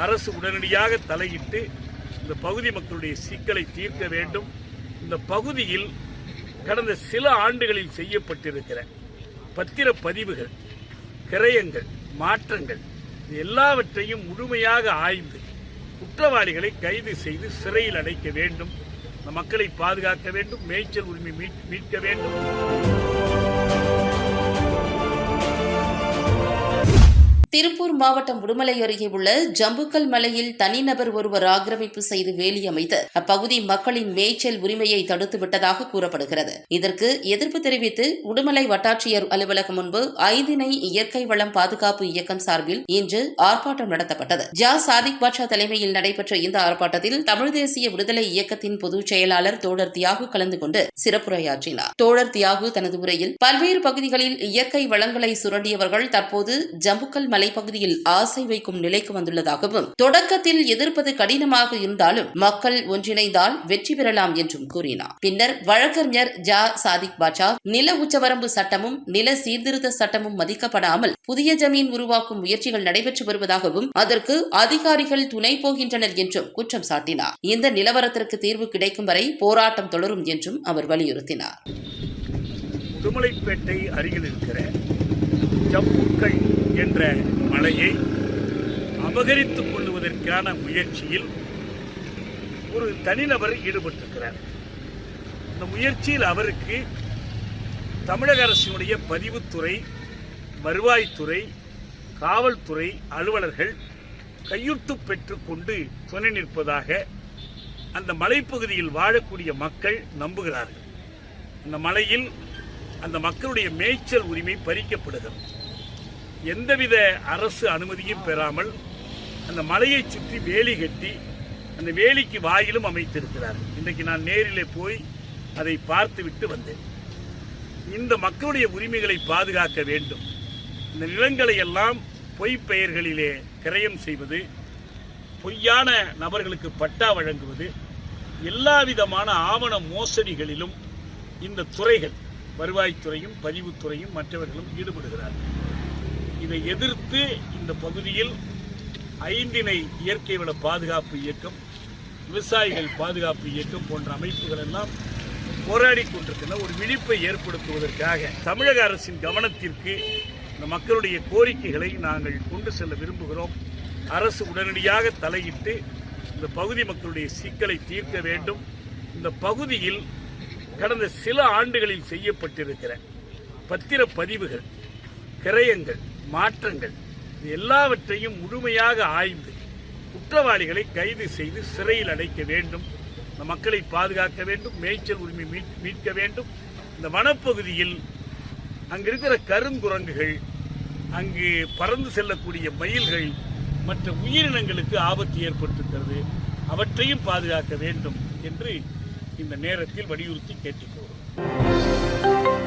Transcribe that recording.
அரசு உடனடியாக தலையிட்டு இந்த பகுதி மக்களுடைய சிக்கலை தீர்க்க வேண்டும். இந்த பகுதியில் கடந்த சில ஆண்டுகளில் செய்யப்பட்டிருக்கிற பத்திரப்பதிவுகள் கிரயங்கள் மாற்றங்கள் எல்லாவற்றையும் முழுமையாக ஆய்ந்து குற்றவாளிகளை கைது செய்து சிறையில் அடைக்க வேண்டும். மக்களை பாதுகாக்க வேண்டும். மேய்ச்சல் உரிமை மீட்- மீட்க வேண்டும். திருப்பூர் மாவட்டம் உடுமலை அருகே உள்ள ஜம்புக்கல் மலையில் தனிநபர் ஒருவர் ஆக்கிரமிப்பு செய்து வேலி அமைத்து அப்பகுதி மக்களின் மேய்ச்சல் உரிமையை தடுத்து விட்டதாக கூறப்படுகிறது. இதற்கு எதிர்ப்பு தெரிவித்து உடுமலை வட்டாட்சியர் அலுவலகம் முன்பு ஐந்தினை இயற்கை வளம் பாதுகாப்பு இயக்கம் சார்பில் இன்று ஆர்ப்பாட்டம் நடத்தப்பட்டது. ஜா. சாதிக் பாட்சா தலைமையில் நடைபெற்ற இந்த ஆர்ப்பாட்டத்தில் தமிழ் தேசிய விடுதலை இயக்கத்தின் பொதுச் செயலாளர் தோழர் தியாகு கலந்து கொண்டு சிறப்புரையாற்றினார். தோழர் தியாகு தனது உரையில் பல்வேறு பகுதிகளில் இயற்கை வளங்களை சுரண்டியவர்கள் தற்போது ஜம்புக்கல் மலை மலைப்பகுதியில் ஆசை வைக்கும் நிலைக்கு வந்துள்ளதாகவும் தொடக்கத்தில் எதிர்ப்பது கடினமாக இருந்தாலும் மக்கள் ஒன்றிணைந்தால் வெற்றி பெறலாம் என்றும் கூறினார். பின்னர் வழக்கறிஞர் ஜா. சாதிக் பாட்சா நில உச்சவரம்பு சட்டமும் நில சீர்திருத்த சட்டமும் மதிக்கப்படாமல் புதிய ஜமீன் உருவாக்கும் முயற்சிகள் நடைபெற்று வருவதாகவும் அதற்கு அதிகாரிகள் துணை போகின்றனர் என்றும் குற்றம் சாட்டினார். இந்த நிலவரத்திற்கு தீர்வு கிடைக்கும் வரை போராட்டம் தொடரும் என்றும் அவர் வலியுறுத்தினார். உடுமலைப்பேட்டை அருகில் இருக்கிற ஜம்புக்கள் என்ற மலையை அபகரித்துக் கொள்வதற்கான முயற்சியில் ஒரு தனிநபர் ஈடுபட்டிருக்கிறார். இந்த முயற்சியில் அவருக்கு தமிழக அரசினுடைய பதிவுத்துறை வருவாய்த்துறை காவல்துறை அலுவலர்கள் கையொட்டு பெற்றுக்கொண்டு துணை நிற்பதாக அந்த மலைப்பகுதியில் வாழக்கூடிய மக்கள் நம்புகிறார்கள். அந்த மலையில் அந்த மக்களுடைய மேய்ச்சல் உரிமை பறிக்கப்படுகிறது. எந்தவித அரசு அனுமதியும் பெறாமல் அந்த மலையை சுற்றி வேலி கட்டி அந்த வேலிக்கு வாயிலும் அமைத்திருக்கிறார்கள். இன்றைக்கு நான் நேரிலே போய் அதை பார்த்துவிட்டு வந்தேன். இந்த மக்களுடைய உரிமைகளை பாதுகாக்க வேண்டும். இந்த நிலங்களை எல்லாம் பொய் பெயர்களிலே கிரயம் செய்வது பொய்யான நபர்களுக்கு பட்டா வழங்குவது எல்லா விதமான ஆவண மோசடிகளிலும் இந்த துறைகள் வருவாய்த்துறையும் பதிவுத்துறையும் மற்றவர்களும் ஈடுபடுகிறார்கள். இதை எதிர்த்து இந்த பகுதியில் ஐந்திணை இயற்கை வள பாதுகாப்பு இயக்கம் விவசாயிகள் பாதுகாப்பு இயக்கம் போன்ற அமைப்புகள் எல்லாம் போராடி கொண்டிருக்கின்ற ஒரு விழிப்பை ஏற்படுத்துவதற்காக தமிழக அரசின் கவனத்திற்கு இந்த மக்களுடைய கோரிக்கைகளை நாங்கள் கொண்டு செல்ல விரும்புகிறோம். அரசு உடனடியாக தலையிட்டு இந்த பகுதி மக்களுடைய சிக்கலை தீர்க்க வேண்டும். இந்த பகுதியில் கடந்த சில ஆண்டுகளில் செய்யப்பட்டிருக்கிற பத்திரப்பதிவுகள் கிரயங்கள் மாற்றங்கள். எல்லாவற்றையும் முழுமையாக ஆய்ந்து குற்றவாளிகளை கைது செய்து சிறையில் அடைக்க வேண்டும். இந்த மக்களை பாதுகாக்க வேண்டும். மேய்ச்சல் உரிமை மீட்- மீட்க வேண்டும். இந்த வனப்பகுதியில் அங்கிருக்கிற கருங்குரங்குகள் அங்கு பறந்து செல்லக்கூடிய மயில்கள் மற்ற உயிரினங்களுக்கு ஆபத்து ஏற்பட்டிருக்கிறது. அவற்றையும் பாதுகாக்க வேண்டும் என்று இந்த நேரத்தில் வலியுறுத்தி கேட்டுக்கொள்கிறோம்.